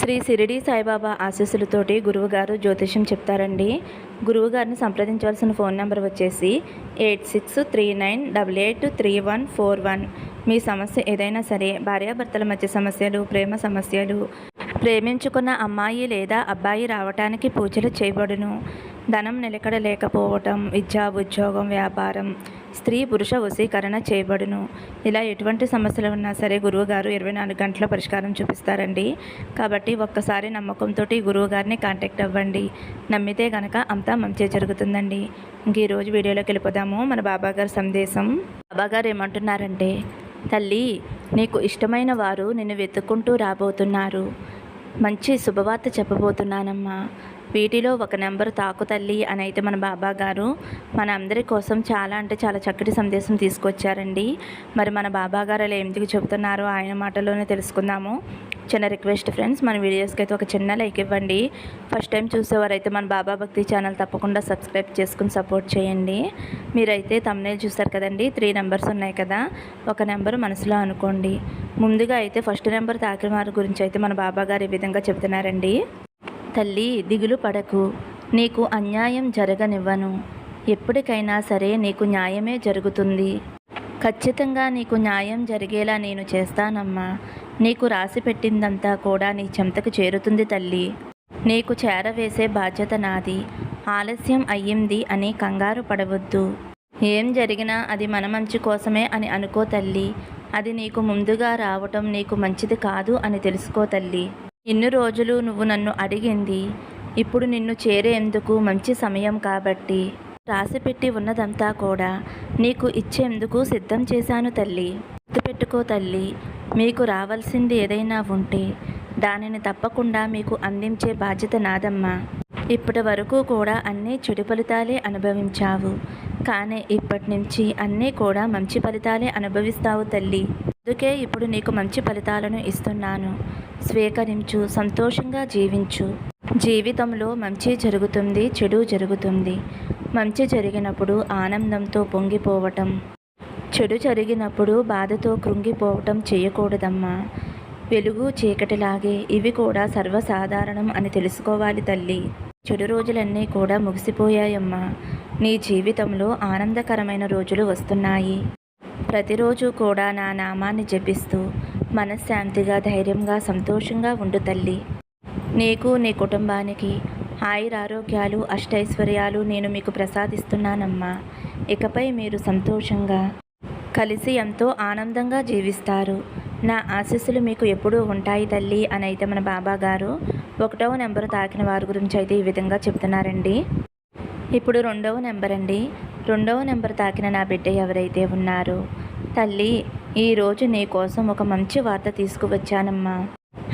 శ్రీ సిరిడి సాయిబాబా ఆశీస్సులతోటి గురువుగారు జ్యోతిష్యం చెప్తారండి. గురువుగారిని సంప్రదించవలసిన ఫోన్ నెంబర్ వచ్చేసి eight six three nine double eight three one four one. మీ సమస్య ఏదైనా సరే భార్యాభర్తల మధ్య సమస్యలు ప్రేమ సమస్యలు ప్రేమించుకున్న అమ్మాయి లేదా అబ్బాయి రావటానికి పూజలు చేయబడును. ధనం నిలకడ లేకపోవటం విద్య ఉద్యోగం వ్యాపారం స్త్రీ పురుష వశీకరణ చేయబడును. ఇలా ఎటువంటి సమస్యలు ఉన్నా సరే గురువుగారు ఇరవై నాలుగు గంటల పరిష్కారం చూపిస్తారండి. కాబట్టి ఒక్కసారి నమ్మకంతో గురువుగారిని కాంటాక్ట్ అవ్వండి. నమ్మితే గనక అంతా మంచి జరుగుతుందండి. ఇంక ఈరోజు వీడియోలోకి వెళ్ళిపోదాము. మన బాబాగారి సందేశం. బాబాగారు ఏమంటున్నారంటే తల్లి నీకు ఇష్టమైన వారు నిన్ను వెతుక్కుంటూ రాబోతున్నారు. మంచి శుభవార్త చెప్పబోతున్నానమ్మా. వీటిలో ఒక నెంబర్ తాకు తల్లి అని అయితే మన బాబా గారు మన అందరి కోసం చాలా అంటే చాలా చక్కటి సందేశం తీసుకొచ్చారండి. మరి మన బాబా గారు అలా ఎందుకు చెబుతున్నారో ఆయన మాటలోనే తెలుసుకుందాము. చిన్న రిక్వెస్ట్ ఫ్రెండ్స్ మన వీడియోస్కి అయితే ఒక చిన్న లైక్ ఇవ్వండి. ఫస్ట్ టైం చూసేవారైతే మన బాబా భక్తి ఛానల్ తప్పకుండా సబ్స్క్రైబ్ చేసుకుని సపోర్ట్ చేయండి. మీరైతే తమ్నేల్ చూస్తారు కదండి త్రీ నెంబర్స్ ఉన్నాయి కదా ఒక నెంబర్ మనసులో అనుకోండి. ముందుగా అయితే ఫస్ట్ నెంబర్ తాకిన వారి గురించి అయితే మన బాబా గారు ఈ విధంగా చెబుతున్నారండి. తల్లి దిగులు పడకు. నీకు అన్యాయం జరగనివ్వను. ఎప్పటికైనా సరే నీకు న్యాయమే జరుగుతుంది. ఖచ్చితంగా నీకు న్యాయం జరిగేలా నేను చేస్తానమ్మా. నీకు రాసి పెట్టిందంతా కూడా నీ చెంతకు చేరుతుంది తల్లి. నీకు చేరవేసే బాధ్యత నాది. ఆలస్యం అయ్యింది అని కంగారు పడవద్దు. ఏం జరిగినా అది మన మంచి కోసమే అని అనుకో తల్లి. అది నీకు ముందుగా రావటం నీకు మంచిది కాదు అని తెలుసుకో తల్లి. ఎన్ని రోజులు నువ్వు నన్ను అడిగింది. ఇప్పుడు నిన్ను చేరేందుకు మంచి సమయం కాబట్టి రాసిపెట్టి ఉన్నదంతా కూడా నీకు ఇచ్చేందుకు సిద్ధం చేశాను తల్లి. గుర్తుపెట్టుకో తల్లి మీకు రావాల్సింది ఏదైనా ఉంటే దానిని తప్పకుండా మీకు అందించే బాధ్యత నాదమ్మా. ఇప్పటి వరకు కూడా అన్నీ చెడు ఫలితాలే అనుభవించావు. కానీ ఇప్పటి నుంచి అన్నీ కూడా మంచి ఫలితాలే అనుభవిస్తావు తల్లి. అందుకే ఇప్పుడు నీకు మంచి ఫలితాలను ఇస్తున్నాను. స్వీకరించు సంతోషంగా జీవించు. జీవితంలో మంచి జరుగుతుంది చెడు జరుగుతుంది. మంచి జరిగినప్పుడు ఆనందంతో పొంగిపోవటం. చెడు జరిగినప్పుడు బాధతో కృంగిపోవటం చేయకూడదమ్మా. వెలుగు చీకటిలాగే ఇవి కూడా సర్వసాధారణం అని తెలుసుకోవాలి తల్లి. చెడు రోజులన్నీ కూడా ముగిసిపోయాయమ్మా. నీ జీవితంలో ఆనందకరమైన రోజులు వస్తున్నాయి. ప్రతిరోజు కూడా నా నామాన్ని జపిస్తూ మనశ్శాంతిగా ధైర్యంగా సంతోషంగా ఉండు తల్లి. నీకు నీ కుటుంబానికి ఆయురారోగ్యాలు అష్టైశ్వర్యాలు నేను మీకు ప్రసాదిస్తున్నానమ్మా. ఇకపై మీరు సంతోషంగా కలిసి ఎంతో ఆనందంగా జీవిస్తారు. నా ఆశీస్సులు మీకు ఎప్పుడూ ఉంటాయి తల్లి అని అయితే మన బాబా గారు ఒకటవ నెంబర్ తాకిన వారి గురించి అయితే ఈ విధంగా చెప్తున్నారండి. ఇప్పుడు రెండవ నెంబర్ అండి రెండవ నెంబర్ తాకిన నా బిడ్డ ఎవరైతే ఉన్నారో తల్లి ఈరోజు నీ కోసం ఒక మంచి వార్త తీసుకువచ్చానమ్మా.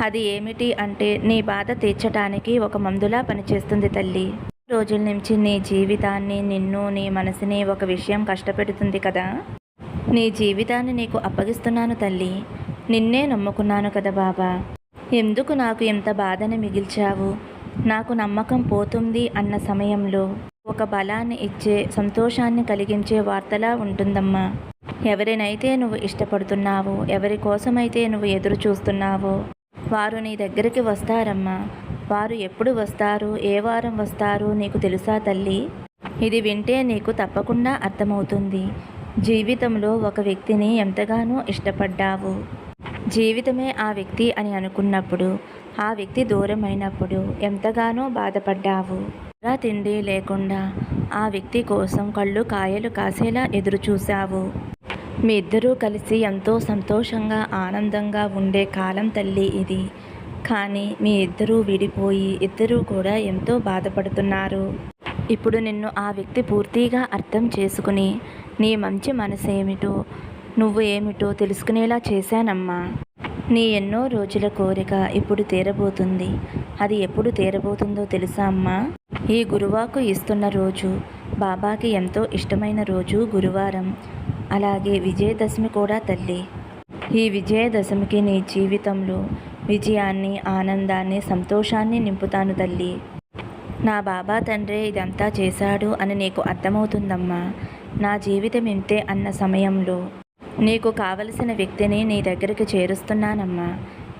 అది ఏమిటి అంటే నీ బాధ తీర్చడానికి ఒక మందులా పనిచేస్తుంది తల్లి. రోజుల నుంచి నీ జీవితాన్ని నిన్ను నీ మనసుని ఒక విషయం కష్టపెడుతుంది కదా? నీ జీవితాన్ని నీకు అప్పగిస్తున్నాను తల్లి. నిన్నే నమ్ముకున్నాను కదా బాబా. ఎందుకు నాకు ఇంత బాధని మిగిల్చావు? నాకు నమ్మకం పోతుంది అన్న సమయంలో. ఒక బలాన్ని ఇచ్చే సంతోషాన్ని కలిగించే వార్తలా ఉంటుందమ్మా. ఎవరినైతే నువ్వు ఇష్టపడుతున్నావో ఎవరి కోసమైతే నువ్వు ఎదురు చూస్తున్నావో వారు నీ దగ్గరికి వస్తారమ్మా. వారు ఎప్పుడు వస్తారు ఏ వారం వస్తారు నీకు తెలుసా తల్లి? ఇది వింటే నీకు తప్పకుండా అర్థమవుతుంది. జీవితంలో ఒక వ్యక్తిని ఎంతగానో ఇష్టపడ్డావు. జీవితమే ఆ వ్యక్తి అని అనుకున్నప్పుడు ఆ వ్యక్తి దూరమైనప్పుడు ఎంతగానో బాధపడ్డావు. రా తిండి లేకుండా ఆ వ్యక్తి కోసం కళ్ళు కాయలు కాసేలా ఎదురు చూశావు మీ ఇద్దరూ కలిసి ఎంతో సంతోషంగా ఆనందంగా ఉండే కాలం తల్లి ఇది. కానీ మీ ఇద్దరూ విడిపోయి ఇద్దరూ కూడా ఎంతో బాధపడుతున్నారు. ఇప్పుడు నిన్ను ఆ వ్యక్తి పూర్తిగా అర్థం చేసుకుని నీ మంచి మనసేమిటో నువ్వు ఏమిటో తెలుసుకునేలా చేశానమ్మా. నీ ఎన్నో రోజుల కోరిక ఇప్పుడు తీరబోతుంది. అది ఎప్పుడు తీరబోతుందో తెలుసా అమ్మా? ఈ గురువాకు ఇస్తున్న రోజు బాబాకి ఎంతో ఇష్టమైన రోజు గురువారం. అలాగే విజయదశమి కూడా తల్లి. ఈ విజయదశమికి నీ జీవితంలో విజయాన్ని ఆనందాన్ని సంతోషాన్ని నింపుతాను తల్లి. నా బాబా తండ్రి ఇదంతా చేశాడు అని నీకు అర్థమవుతుందమ్మా. నా జీవితం ఇంతే అన్న సమయంలో నీకు కావలసిన వ్యక్తిని నీ దగ్గరికి చేరుస్తున్నానమ్మా.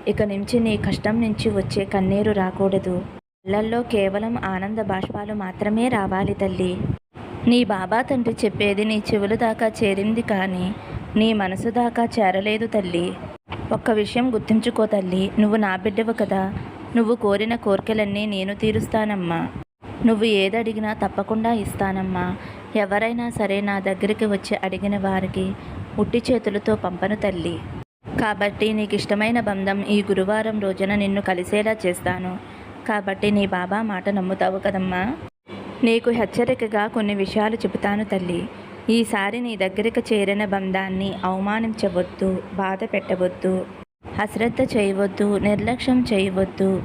ఇక నుంచి నీ కష్టం నుంచి వచ్చే కన్నీరు రాకూడదు. కళ్ళల్లో కేవలం ఆనంద బాష్పాలు మాత్రమే రావాలి తల్లి. నీ బాబా తండ్రి చెప్పేది నీ చెవుల దాకా చేరింది కానీ నీ మనసు దాకా చేరలేదు తల్లి. ఒక్క విషయం గుర్తుంచుకో తల్లి నువ్వు నా బిడ్డవు కదా. నువ్వు కోరిన కోరికలన్నీ నేను తీరుస్తానమ్మా. నువ్వు ఏదడిగినా తప్పకుండా ఇస్తానమ్మా. ఎవరైనా సరే నా దగ్గరికి వచ్చి అడిగిన వారికి ఉట్టి చేతులతో పంపను తల్లి. కాబట్టి నీకు ఇష్టమైన బంధం ఈ గురువారం రోజున నిన్ను కలిసేలా చేస్తాను. కాబట్టి నీ బాబా మాట నమ్ముతావు కదమ్మా. నీకు హెచ్చరికగా కొన్ని విషయాలు చెబుతాను తల్లి. ఈసారి నీ దగ్గరికి చేరిన బంధాన్ని అవమానించవద్దు బాధ పెట్టవద్దు అశ్రద్ధ చేయవద్దు నిర్లక్ష్యం చేయవద్దు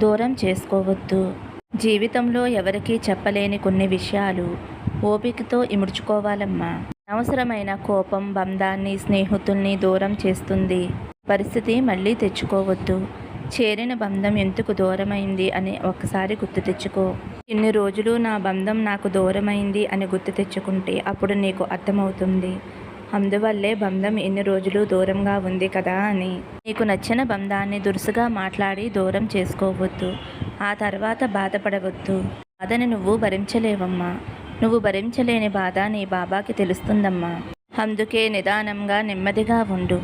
దూరం చేసుకోవద్దు. జీవితంలో ఎవరికీ చెప్పలేని కొన్ని విషయాలు ఓపికతో ఇముడ్చుకోవాలమ్మా. అనవసరమైన కోపం బంధాన్ని స్నేహితుల్ని దూరం చేస్తుంది. పరిస్థితి మళ్ళీ తెచ్చుకోవద్దు. చేరిన బంధం ఎందుకు దూరమైంది అని ఒకసారి గుర్తు తెచ్చుకో. ఇన్ని రోజులు నా బంధం నాకు దూరమైంది అని గుర్తు తెచ్చుకుంటే అప్పుడు నీకు అర్థమవుతుంది. అందువల్లే బంధం ఎన్ని రోజులు దూరంగా ఉంది కదా అని. నీకు నచ్చిన బంధాన్ని దురుసుగా మాట్లాడి దూరం చేసుకోవద్దు. ఆ తర్వాత బాధపడవద్దు. బాధని నువ్వు భరించలేవమ్మా. నువ్వు భరించలేని బాధ నీ బాబాకి తెలుస్తుందమ్మా. అందుకే నిదానంగా నెమ్మదిగా ఉండు.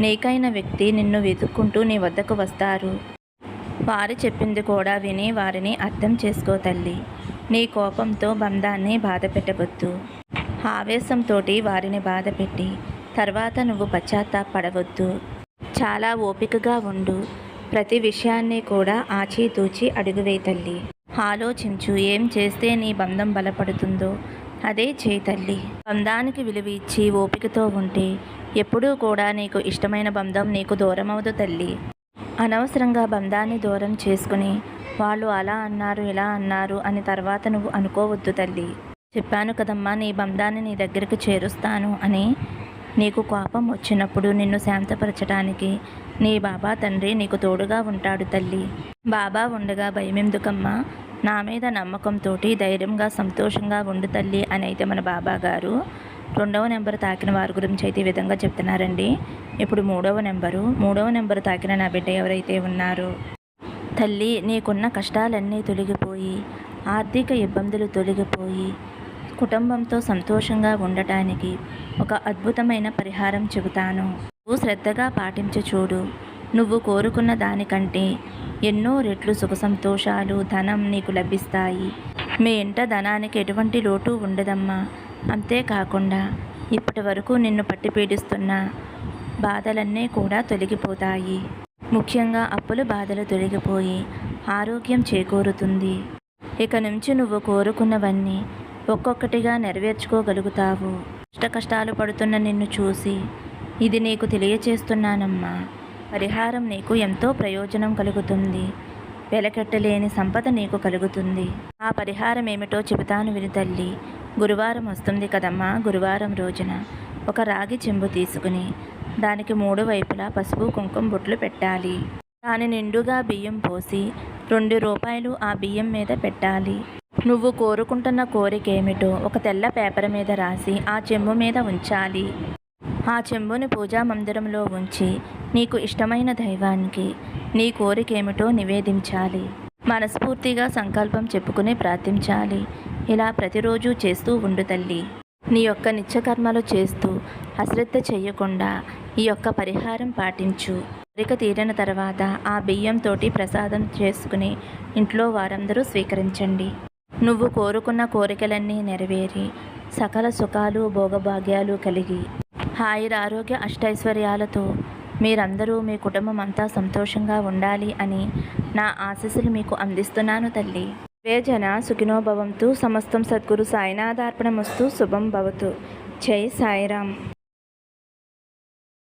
నీకైన వ్యక్తి నిన్ను వెతుక్కుంటూ నీ వద్దకు వస్తారు. వారు చెప్పింది కూడా విని వారిని అర్థం చేసుకో తల్లి. నీ కోపంతో బంధాన్ని బాధ పెట్టవద్దు ఆవేశంతో వారిని బాధ పెట్టి తర్వాత నువ్వు పశ్చాత్తాపడవద్దు. చాలా ఓపికగా ఉండు. ప్రతి విషయాన్ని కూడా ఆచితూచి అడుగువే తల్లి. ఆలోచించు ఏం చేస్తే నీ బంధం బలపడుతుందో. అదే చేయి తల్లి. బంధానికి విలువ ఇచ్చి ఓపికతో ఉంటే ఎప్పుడూ కూడా నీకు ఇష్టమైన బంధం నీకు దూరమవదు తల్లి. అనవసరంగా బంధాన్ని దూరం చేసుకుని వాళ్ళు అలా అన్నారు ఇలా అన్నారు అని తర్వాత నువ్వు అనుకోవద్దు తల్లి. చెప్పాను కదమ్మా నీ బంధాన్ని నీ దగ్గరికి చేరుస్తాను అని నీకు కోపం వచ్చినప్పుడు నిన్ను శాంతపరచడానికి నీ బాబా తండ్రి నీకు తోడుగా ఉంటాడు తల్లి. బాబా ఉండగా భయమెందుకమ్మా? నా మీద నమ్మకంతో ధైర్యంగా సంతోషంగా ఉండు తల్లి అని అయితే మన బాబా గారు రెండవ నెంబర్ తాకిన వారి గురించి అయితే ఈ విధంగా చెప్తున్నారండి. ఇప్పుడు మూడవ నెంబరు. మూడవ నెంబర్ తాకిన నా బిడ్డ ఎవరైతే ఉన్నారో తల్లి నీకున్న కష్టాలన్నీ తొలగిపోయి ఆర్థిక ఇబ్బందులు తొలగిపోయి కుటుంబంతో సంతోషంగా ఉండటానికి ఒక అద్భుతమైన పరిహారం చెబుతాను. నువ్వు శ్రద్ధగా పాటించి చూడు. నువ్వు కోరుకున్న దానికంటే ఎన్నో రెట్లు సుఖ సంతోషాలు ధనం నీకు లభిస్తాయి. మీ ఇంట ధనానికి ఎటువంటి లోటు ఉండదమ్మా. అంతేకాకుండా ఇప్పటి వరకు నిన్ను పట్టి పీడిస్తున్న బాధలన్నీ కూడా తొలగిపోతాయి. ముఖ్యంగా అప్పుల బాధలు తొలగిపోయి ఆరోగ్యం చేకూరుతుంది. ఇక నుంచి నువ్వు కోరుకున్నవన్నీ ఒక్కొక్కటిగా నెరవేర్చుకోగలుగుతావు. కష్ట కష్టాలు పడుతున్న నిన్ను చూసి ఇది నీకు తెలియచేస్తున్నానమ్మా. పరిహారం నీకు ఎంతో ప్రయోజనం కలుగుతుంది. వెలకెట్టలేని సంపద నీకు కలుగుతుంది. ఆ పరిహారం ఏమిటో చెబుతాను విని తల్లి. గురువారం వస్తుంది కదమ్మా గురువారం రోజున. ఒక రాగి చెంబు తీసుకుని దానికి మూడు వైపులా పసుపు కుంకుమ బొట్లు పెట్టాలి. దాని నిండుగా బియ్యం పోసి రెండు రూపాయలు ఆ బియ్యం మీద పెట్టాలి. నువ్వు కోరుకుంటున్న కోరిక ఏమిటో ఒక తెల్ల పేపర్ మీద రాసి ఆ చెంబు మీద ఉంచాలి. ఆ చెంబుని పూజా మందిరంలో ఉంచి నీకు ఇష్టమైన దైవానికి నీ కోరికేమిటో నివేదించాలి. మనస్ఫూర్తిగా సంకల్పం చెప్పుకుని ప్రార్థించాలి ఇలా ప్రతిరోజు చేస్తూ ఉండు తల్లి. నీ యొక్క నిత్యకర్మలు చేస్తూ అశ్రద్ధ చేయకుండా ఈ యొక్క పరిహారం పాటించు. కోరిక తీరిన తర్వాత ఆ బియ్యంతోటి ప్రసాదం చేసుకుని ఇంట్లో వారందరూ స్వీకరించండి. నువ్వు కోరుకున్న కోరికలన్నీ నెరవేరి సకల సుఖాలు భోగభాగ్యాలు కలిగి హాయిర ఆరోగ్య అష్టైశ్వర్యాలతో మీరందరూ మీ కుటుంబం అంతా సంతోషంగా ఉండాలి అని నా ఆశీస్సులు మీకు అందిస్తున్నాను తల్లి. వేజన సుఖినోభవంతు సమస్తం సద్గురు సాయినాథార్పణమస్తు శుభం భవతు. జై సాయిరామ్.